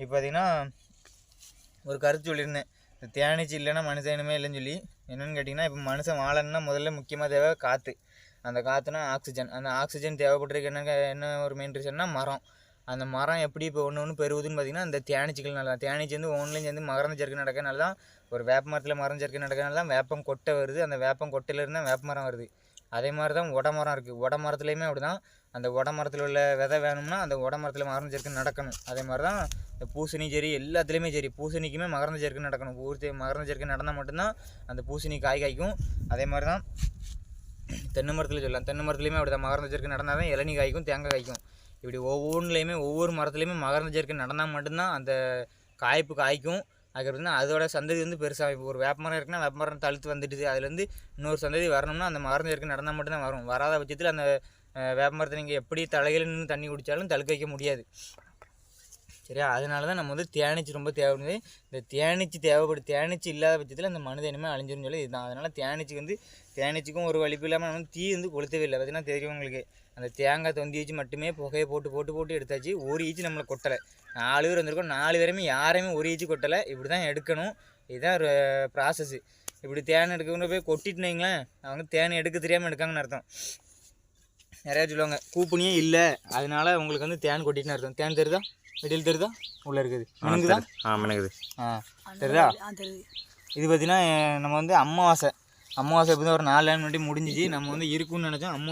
இப்போ பார்த்திங்கன்னா ஒரு கருத்து சொல்லியிருந்தேன். இந்த தேனீச்சி இல்லைன்னா மனுஷன் இனிமே இல்லைன்னு சொல்லி. என்னென்னு கேட்டிங்கன்னா இப்போ மனுஷன் வாழணும்னா முதல்ல முக்கியமாக தேவை காற்று அந்த காற்றுனா ஆக்சிஜன் அந்த ஆக்சிஜன் தேவைப்பட்டிருக்கு என்ன என்ன ஒரு மெயின் ரீசன்னா மரம். அந்த மரம் எப்படி இப்போ ஒன்று ஒன்று பெறுவதுன்னு பார்த்திங்கன்னா அந்த தேனீச்சிகள் நல்லா தேனீச்சி வந்து ஒன்லேயும் சேர்ந்து மகரந்த சேர்க்கை நடக்கனால தான் ஒரு வேப்ப மரத்தில் மரம் சேர்க்கை நடக்கனால தான் வேப்பம் கொட்டை வருது. அந்த வேப்பம் கொட்டையிலேருந்து தான் வேப்ப மரம் வருது. அதே மாதிரி தான் உடமரம் இருக்குது உடமரத்துலேயுமே அப்படி தான் அந்த உடமரத்தில் உள்ள விதை வேணும்னா அந்த உடமரத்தில் மகர்ந்த மகரந்த சேர்க்கை நடக்கணும். அதே மாதிரி தான் இந்த பூசணி சரி எல்லாத்துலேயுமே சரி பூசணிக்குமே மகரந்த சேர்க்கை நடக்கணும். பூர்த்தி மகரந்த சேர்க்கை நடந்தால் மட்டும்தான் அந்த பூசணி காய் காய்க்கும். அதே மாதிரி தான் தென்னை மரத்தில் சொல்லலாம். தென்னை மரத்துலேயுமே அப்படி தான் மகரந்த சேர்க்கை நடந்தால் தான் இளநீ காய்க்கும் தேங்காய் காய்க்கும். இப்படி ஒவ்வொன்றுலையுமே ஒவ்வொரு மரத்துலேயுமே மகரந்த சேர்க்கை நடந்தால் மட்டும்தான் அந்த காய்ப்பு காய்க்கும். அதுக்கப்புறம் தான் அதோட சந்ததி வந்து பெருசாக இப்போ ஒரு வேப்ப மரம் இருக்குன்னா வேப்ப மரம் தழுத்து வந்துடுது. அதுலேருந்து இன்னொரு சந்ததி வரணும்னா அந்த மரம் இருக்கு நடந்தால் மட்டும்தான் வரும். வராத பட்சத்தில் அந்த அஹ், வேப்ப மரத்தை நீங்கள் எப்படி தலையில் நின்று தண்ணி குடித்தாலும் தழுக்க வைக்க முடியாது. சரியா? அதனால தான் நம்ம வந்து தேனீச்சி ரொம்ப தேவைப்படுது இந்த தேனீச்சு தேவைப்படும் தேனீச்சி இல்லாத பட்சத்தில் அந்த மனித இனிமேல் அழிஞ்சிரும் சொல்லி இதுதான். அதனால் தேனீச்சுக்கு வந்து தேனீச்சுக்கும் ஒரு வலிப்பு இல்லாமல் நம்ம வந்து தீ வந்து கொளுத்தவே இல்லை. பார்த்தீங்கன்னா தெரியும் உங்களுக்கு. அந்த தேங்காய் தொந்தி வச்சு மட்டுமே புகையை போட்டு போட்டு போட்டு எடுத்தாச்சு. ஒரு ஈச்சு நம்மளை கொட்டலை. நாலு பேர் வந்திருக்கோம். நாலு பேருமே யாரையுமே ஒரு ஈச்சு கொட்டலை. இப்படி தான் எடுக்கணும். இதுதான் ஒரு ப்ராசஸ்ஸு இப்படி தேன் எடுக்கணும் போய் கொட்டிட்டுனீங்களேன் அவங்க தேன் எடுக்க தெரியாமல் எடுக்காங்கன்னு அர்த்தம். நிறையா சொல்லுவாங்க கூப்பனியே இல்லை. அதனால் உங்களுக்கு வந்து தேன் கொட்டிட்டுன்னு அர்த்தம். தேன் தெரியுதா? வெளியில் தெரியுதா? உள்ளே இருக்குது. மினுங்குதா? ஆ மினுங்குது. ஆ தெரியுதா? இது பார்த்தீங்கன்னா நம்ம வந்து அமாவாசை அமாவாசை இப்போ ஒரு நாலு நாள் முன்னாடி முடிஞ்சிச்சு. நம்ம வந்து இருக்குன்னு நினச்சோம். அம்மா